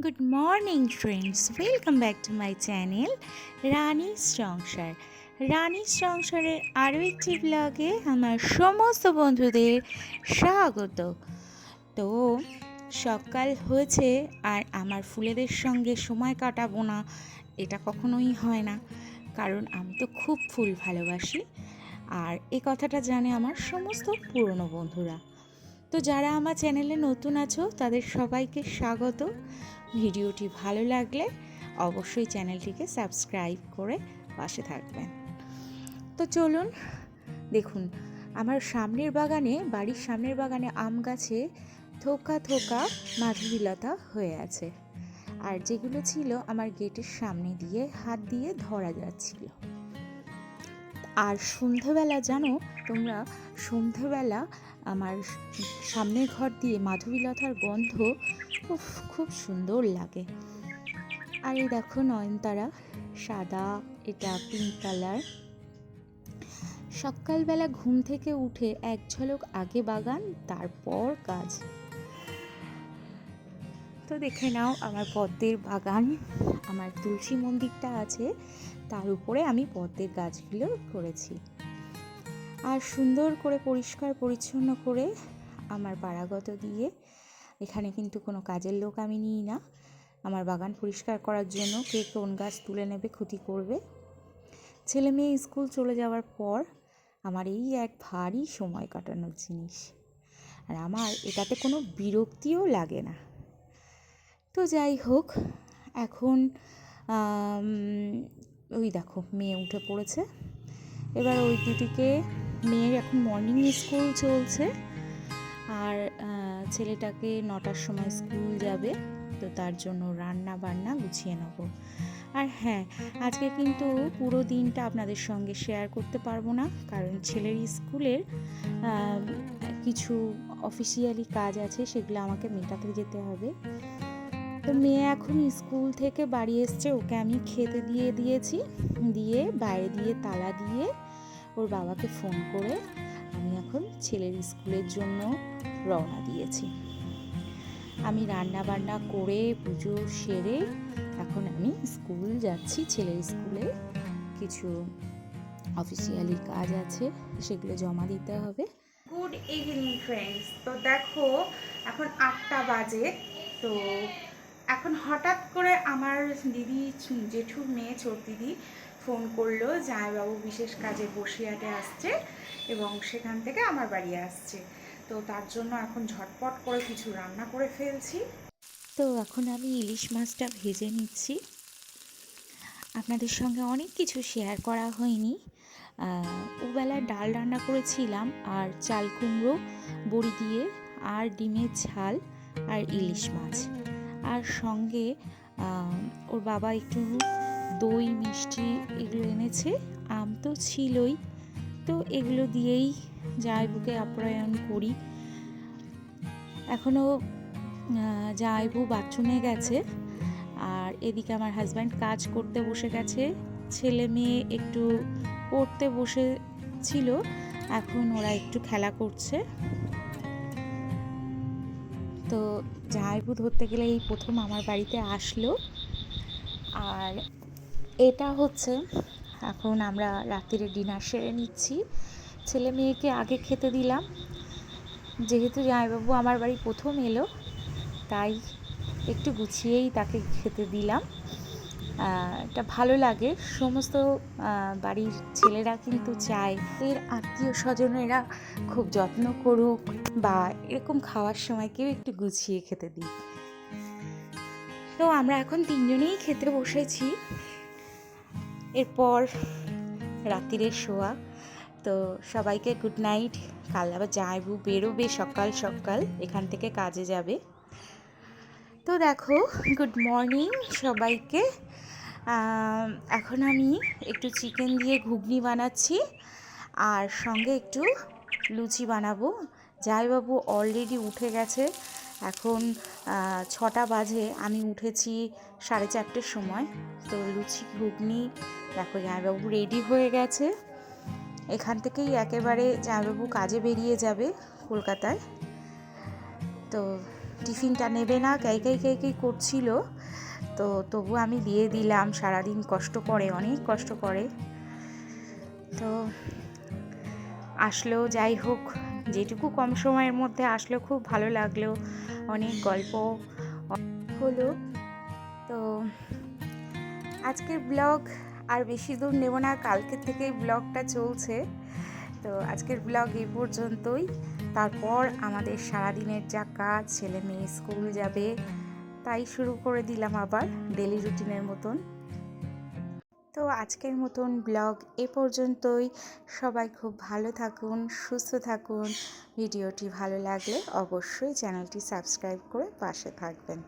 Good morning friends welcome back to my channel Rani Sangsar Rani সংসারের আরও একটি ব্লগে আমার সমস্ত বন্ধুদের স্বাগত। তো, সকাল হয়েছে আর আমার ফুলেদের সঙ্গে সময় কাটাবো না, এটা কখনোই হয় না। কারণ আমি তো খুব ফুল ভালোবাসি। আর এ কথাটা জানে আমার সমস্ত পুরনো বন্ধুরা। তো যারা আমার চ্যানেলে নতুন আছো, তাদের সবাইকে স্বাগত। ভিডিওটি ভালো লাগলে অবশ্যই চ্যানেলটিকে সাবস্ক্রাইব করে পাশে থাকবেন। তো চলুন, দেখুন, আমার সামনের বাগানে, বাড়ির সামনের বাগানে আম গাছে থোকা থোকা মাধবীলতা হয়ে আছে। আর যেগুলো ছিল আমার গেটের সামনে দিয়ে, হাত দিয়ে ধরা যাচ্ছিল। আর সন্ধেবেলা জানো তোমরা সন্ধেবেলা আমার সামনের ঘর দিয়ে মাধবীলতার গন্ধ খুব সুন্দর লাগে। আর এই দেখো নয়নতারা, সাদা, এটা পিঙ্ক কালার সকালবেলা ঘুম থেকে উঠে এক ঝলক আগে বাগান, তারপর কাজ তো দেখে নাও আমার পদ্মের বাগান, আমার তুলসী মন্দিরটা আছে, তার উপরে আমি পদ্মের গাছগুলো করেছি। আর সুন্দর করে, পরিষ্কার, পরিচ্ছন্ন করে আমার পাড়াগত দিয়ে, এখানে কিন্তু কোনো কাজের লোক আমি নিই না। আমার বাগান পরিষ্কার করার জন্য কে কোন গাছ তুলে নেবে, ক্ষতি করবে। ছেলে মেয়ে স্কুল চলে যাওয়ার পর আমার এই এক ভারী সময় কাটানোর জিনিস। আর আমার এটাতে কোনো বিরক্তিও লাগে না। তো যাই হোক, এখন ওই দেখো, মেয়ে উঠে পড়েছে। এবার ওই দিদিকে মেয়ের এখন মর্নিং স্কুল চলছে আর ছেলেটাকে নটার সময় স্কুল যাবে, তো তার জন্য রান্না বান্না গুছিয়ে নেব। আর হ্যাঁ আজকে কিন্তু পুরো দিনটা আপনাদের সঙ্গে শেয়ার করতে পারব না, কারণ ছেলের স্কুলের কিছু অফিসিয়ালি কাজ আছে, সেগুলো আমাকে মেটাতে যেতে হবে। তো মেয়ে এখন স্কুল থেকে বাড়ি এসছে, ওকে আমি খেতে দিয়ে দিয়েছি, দিয়ে বাইরে দিয়ে তালা দিয়ে ওর বাবাকে ফোন করে আমি এখন ছেলের স্কুলের জন্য রওনা দিয়েছি। আমি রান্না বান্না করে, পুজো সেরে এখন আমি স্কুল যাচ্ছি। ছেলের স্কুলে কিছু অফিসিয়ালি কাজ আছে, সেগুলো জমা দিতে হবে। গুড ইভিনিং ফ্রেন্ডস তো দেখো, এখন আটটা বাজে। তো এখন হঠাৎ করে আমার দিদি জেঠুর মেয়ে ছোট দিদি ফোন করল, জামাইবাবু বিশেষ কাজে বসিয়াটে আসছে এবং সেখান থেকে আমার বাড়ি আসছে। তো তার জন্য এখন ঝটপট করে কিছু রান্না করে ফেলছি। তো এখন আমি ইলিশ মাছটা ভেজে নিচ্ছি। আপনাদের সঙ্গে অনেক কিছু শেয়ার করা হয়নি। ওবেলা ডাল রান্না করেছিলাম, আর চাল কুমড়ো, বড়ি দিয়ে, আর ডিমের ঝাল, আর ইলিশ মাছ। আর সঙ্গে ওর বাবা একটু দই, মিষ্টি এগুলো এনেছে, আম তো ছিলই। তো এগুলো দিয়েই জায়বুকে আপ্যায়ন করি। এখনও জায়বু বাথরুমে গেছে, আর এদিকে আমার হাজব্যান্ড কাজ করতে বসে গেছে। ছেলে মেয়ে একটু পড়তে বসে ছিল, এখন ওরা একটু খেলা করছে। তো জায়বু ধরতে গেলে এই প্রথম আমার বাড়িতে আসলো। আর এটা হচ্ছে, এখন আমরা রাত্রিরে ডিনার সেরে নিচ্ছি। ছেলে মেয়েকে আগে খেতে দিলাম। যেহেতু জামাইবাবু আমার বাড়ি প্রথম এলো, তাই একটু গুছিয়েই তাকে খেতে দিলাম। এটা ভালো লাগে। সমস্ত বাড়ির ছেলেরা কিন্তু চায়। এর আত্মীয় স্বজনেরা খুব যত্ন করুক বা এরকম খাওয়ার সময় কেউ একটু গুছিয়ে খেতে দিই তো আমরা এখন তিনজনেই খেতে বসেছি। এরপর রাত্রিরের শোয়া। তো সবাইকে গুড নাইট কাল আবার যাইবু, বেরোবে সকাল সকাল, এখান থেকে কাজে যাবে। তো দেখো গুড মর্নিং সবাইকে। এখন আমি একটু চিকেন দিয়ে ঘুগনি বানাচ্ছি, আর সঙ্গে একটু লুচি বানাবো। জায়বাবু অলরেডি উঠে গেছে। এখন ছটা বাজে, আমি উঠেছি সাড়ে চারটের সময়। তো লুচি, ঘুগনি, দেখো জামাইবাবু রেডি হয়ে গেছে। এখান থেকেই একেবারে জামাইবাবু কাজে বেরিয়ে যাবে কলকাতায়। তো টিফিনটা নেবে না কাই কাই কাই কাই করছিল। তো তবু আমি দিয়ে দিলাম, সারাদিন কষ্ট করে, অনেক কষ্ট করে। তো আসলেও যাই হোক। যেটুকু কম সময়ের মধ্যে আসলেও খুব ভালো লাগল, অনেক গল্প, হলো। তো আজকের ব্লগ আর বেশি দূর নেব না, কালকের থেকেই ব্লগটা চলছে। তো আজকের ব্লগ এই পর্যন্তই। তারপর আমাদের সারাদিনের যা কাজ, ছেলে মেয়ে স্কুল যাবে, তাই শুরু করে দিলাম আবার ডেলি রুটিনের মতন। তো আজকের মতন ব্লগ এ পর্যন্তই। সবাই খুব ভালো থাকুন, সুস্থ থাকুন। ভিডিওটি ভালো লাগলে অবশ্যই চ্যানেলটি সাবস্ক্রাইব করে পাশে থাকবেন।